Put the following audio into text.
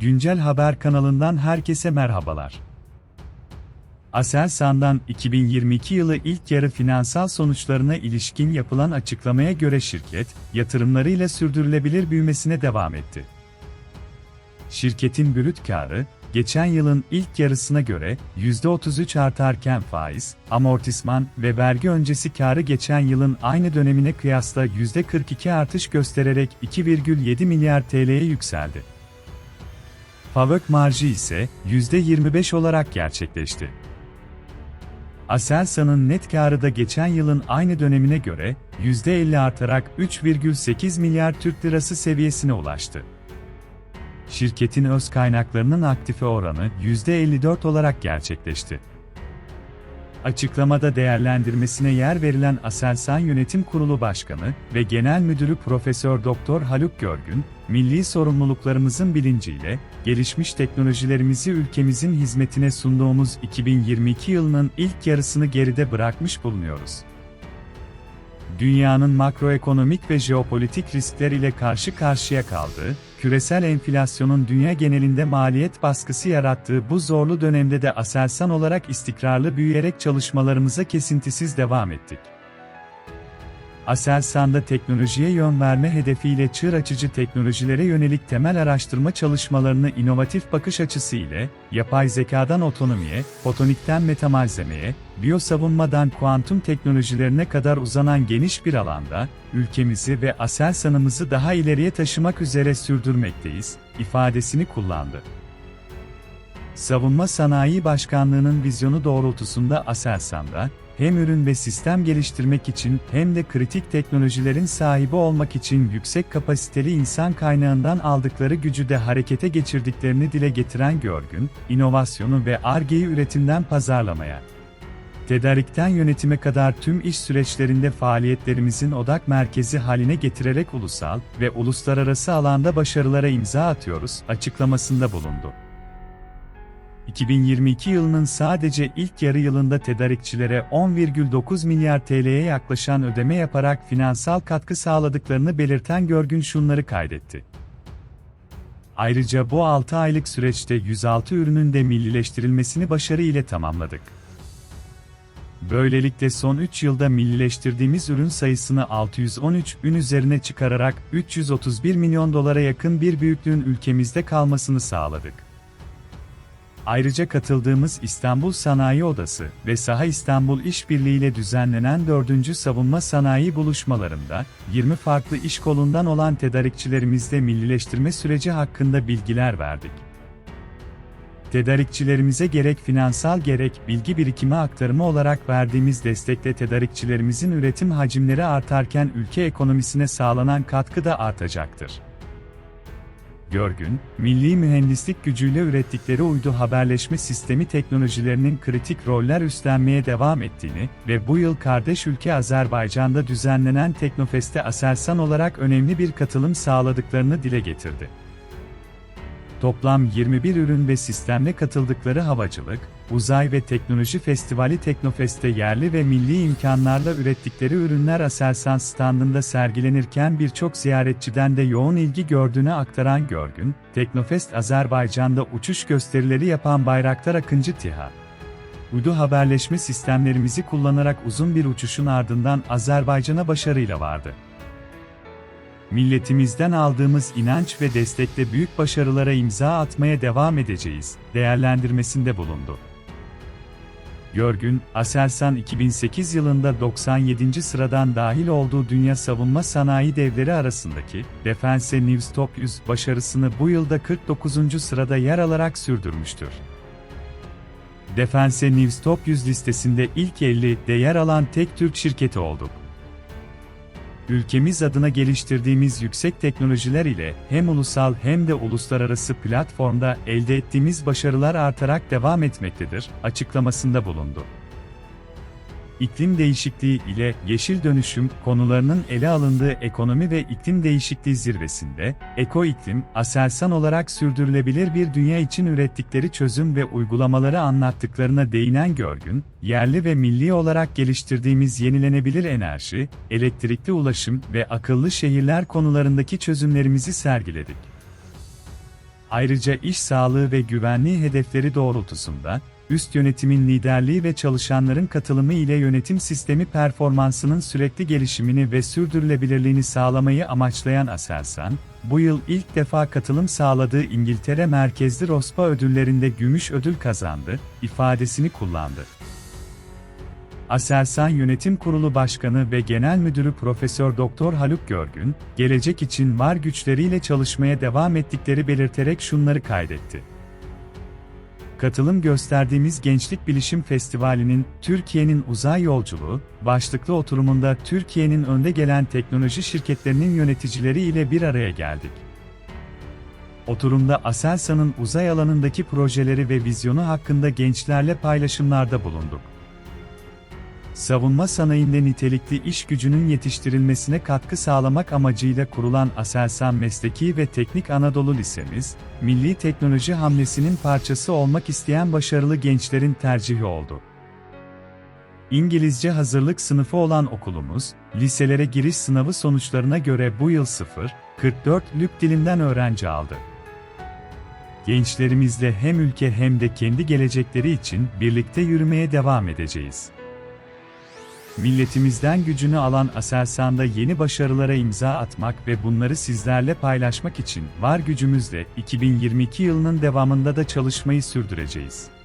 Güncel Haber kanalından herkese merhabalar. Aselsan'dan 2022 yılı ilk yarı finansal sonuçlarına ilişkin yapılan açıklamaya göre şirket, yatırımlarıyla sürdürülebilir büyümesine devam etti. Şirketin brüt karı, geçen yılın ilk yarısına göre %33 artarken faiz, amortisman ve vergi öncesi karı geçen yılın aynı dönemine kıyasla %42 artış göstererek 2,7 milyar TL'ye yükseldi. Pavök marjı ise %25 olarak gerçekleşti. Aselsan'ın net karı da geçen yılın aynı dönemine göre %50 artarak 3,8 milyar Türk lirası seviyesine ulaştı. Şirketin öz kaynaklarının aktife oranı %54 olarak gerçekleşti. Açıklamada değerlendirmesine yer verilen Aselsan Yönetim Kurulu Başkanı ve Genel Müdürü Profesör Doktor Haluk Görgün, milli sorumluluklarımızın bilinciyle gelişmiş teknolojilerimizi ülkemizin hizmetine sunduğumuz 2022 yılının ilk yarısını geride bırakmış bulunuyoruz. Dünyanın makroekonomik ve jeopolitik riskler ile karşı karşıya kaldığı, küresel enflasyonun dünya genelinde maliyet baskısı yarattığı bu zorlu dönemde de Aselsan olarak istikrarlı büyüyerek çalışmalarımıza kesintisiz devam ettik. Aselsan'da teknolojiye yön verme hedefiyle çığır açıcı teknolojilere yönelik temel araştırma çalışmalarını inovatif bakış açısı ile, yapay zekadan otonomiye, fotonikten metamalzemeye, biyosavunmadan kuantum teknolojilerine kadar uzanan geniş bir alanda, ülkemizi ve Aselsan'ımızı daha ileriye taşımak üzere sürdürmekteyiz, ifadesini kullandı. Savunma Sanayi Başkanlığı'nın vizyonu doğrultusunda Aselsan'da, hem ürün ve sistem geliştirmek için hem de kritik teknolojilerin sahibi olmak için yüksek kapasiteli insan kaynağından aldıkları gücü de harekete geçirdiklerini dile getiren Görgün, inovasyonu ve ARGE'yi üretimden pazarlamaya, tedarikten yönetime kadar tüm iş süreçlerinde faaliyetlerimizin odak merkezi haline getirerek ulusal ve uluslararası alanda başarılara imza atıyoruz açıklamasında bulundu. 2022 yılının sadece ilk yarı yılında tedarikçilere 10,9 milyar TL'ye yaklaşan ödeme yaparak finansal katkı sağladıklarını belirten Görgün şunları kaydetti. Ayrıca bu 6 aylık süreçte 106 ürünün de millileştirilmesini başarı ile tamamladık. Böylelikle son 3 yılda millileştirdiğimiz ürün sayısını 613 ün üzerine çıkararak 331 milyon dolara yakın bir büyüklüğün ülkemizde kalmasını sağladık. Ayrıca katıldığımız İstanbul Sanayi Odası ve Saha İstanbul İşbirliği ile düzenlenen 4. savunma sanayi buluşmalarında 20 farklı iş kolundan olan tedarikçilerimizle millileştirme süreci hakkında bilgiler verdik. Tedarikçilerimize gerek finansal gerek bilgi birikimi aktarımı olarak verdiğimiz destekle tedarikçilerimizin üretim hacimleri artarken ülke ekonomisine sağlanan katkı da artacaktır. Görgün, milli mühendislik gücüyle ürettikleri uydu haberleşme sistemi teknolojilerinin kritik roller üstlenmeye devam ettiğini ve bu yıl kardeş ülke Azerbaycan'da düzenlenen Teknofest'e Aselsan olarak önemli bir katılım sağladıklarını dile getirdi. Toplam 21 ürün ve sistemle katıldıkları havacılık, uzay ve teknoloji festivali Teknofest'te yerli ve milli imkanlarla ürettikleri ürünler Aselsan standında sergilenirken birçok ziyaretçiden de yoğun ilgi gördüğünü aktaran Görgün, Teknofest Azerbaycan'da uçuş gösterileri yapan Bayraktar Akıncı TİHA. Uydu haberleşme sistemlerimizi kullanarak uzun bir uçuşun ardından Azerbaycan'a başarıyla vardı milletimizden aldığımız inanç ve destekle büyük başarılara imza atmaya devam edeceğiz, değerlendirmesinde bulundu. Görgün, Aselsan 2008 yılında 97. sıradan dahil olduğu dünya savunma sanayi devleri arasındaki Defense News Top 100 başarısını bu yılda 49. sırada yer alarak sürdürmüştür. Defense News Top 100 listesinde ilk 50'de yer alan tek Türk şirketi olduk ülkemiz adına geliştirdiğimiz yüksek teknolojiler ile hem ulusal hem de uluslararası platformda elde ettiğimiz başarılar artarak devam etmektedir, açıklamasında bulundu. İklim değişikliği ile yeşil dönüşüm konularının ele alındığı ekonomi ve iklim değişikliği zirvesinde, Eko İklim, Aselsan olarak sürdürülebilir bir dünya için ürettikleri çözüm ve uygulamaları anlattıklarına değinen Görgün, yerli ve milli olarak geliştirdiğimiz yenilenebilir enerji, elektrikli ulaşım ve akıllı şehirler konularındaki çözümlerimizi sergiledik. Ayrıca iş sağlığı ve güvenliği hedefleri doğrultusunda, üst yönetimin liderliği ve çalışanların katılımı ile yönetim sistemi performansının sürekli gelişimini ve sürdürülebilirliğini sağlamayı amaçlayan Aselsan, bu yıl ilk defa katılım sağladığı İngiltere merkezli ROSPA ödüllerinde gümüş ödül kazandı, ifadesini kullandı. Aselsan Yönetim Kurulu Başkanı ve Genel Müdürü Profesör Doktor Haluk Görgün, gelecek için var güçleriyle çalışmaya devam ettikleri belirterek şunları kaydetti. Katılım gösterdiğimiz Gençlik Bilişim Festivali'nin Türkiye'nin Uzay Yolculuğu başlıklı oturumunda Türkiye'nin önde gelen teknoloji şirketlerinin yöneticileri ile bir araya geldik. Oturumda Aselsan'ın uzay alanındaki projeleri ve vizyonu hakkında gençlerle paylaşımlarda bulunduk savunma sanayinde nitelikli iş gücünün yetiştirilmesine katkı sağlamak amacıyla kurulan Aselsan Mesleki ve Teknik Anadolu Lisemiz, milli teknoloji hamlesinin parçası olmak isteyen başarılı gençlerin tercihi oldu. İngilizce hazırlık sınıfı olan okulumuz, liselere giriş sınavı sonuçlarına göre bu yıl 0-44 lük dilinden öğrenci aldı. Gençlerimizle hem ülke hem de kendi gelecekleri için birlikte yürümeye devam edeceğiz. Milletimizden gücünü alan Aselsan'da yeni başarılara imza atmak ve bunları sizlerle paylaşmak için var gücümüzle 2022 yılının devamında da çalışmayı sürdüreceğiz.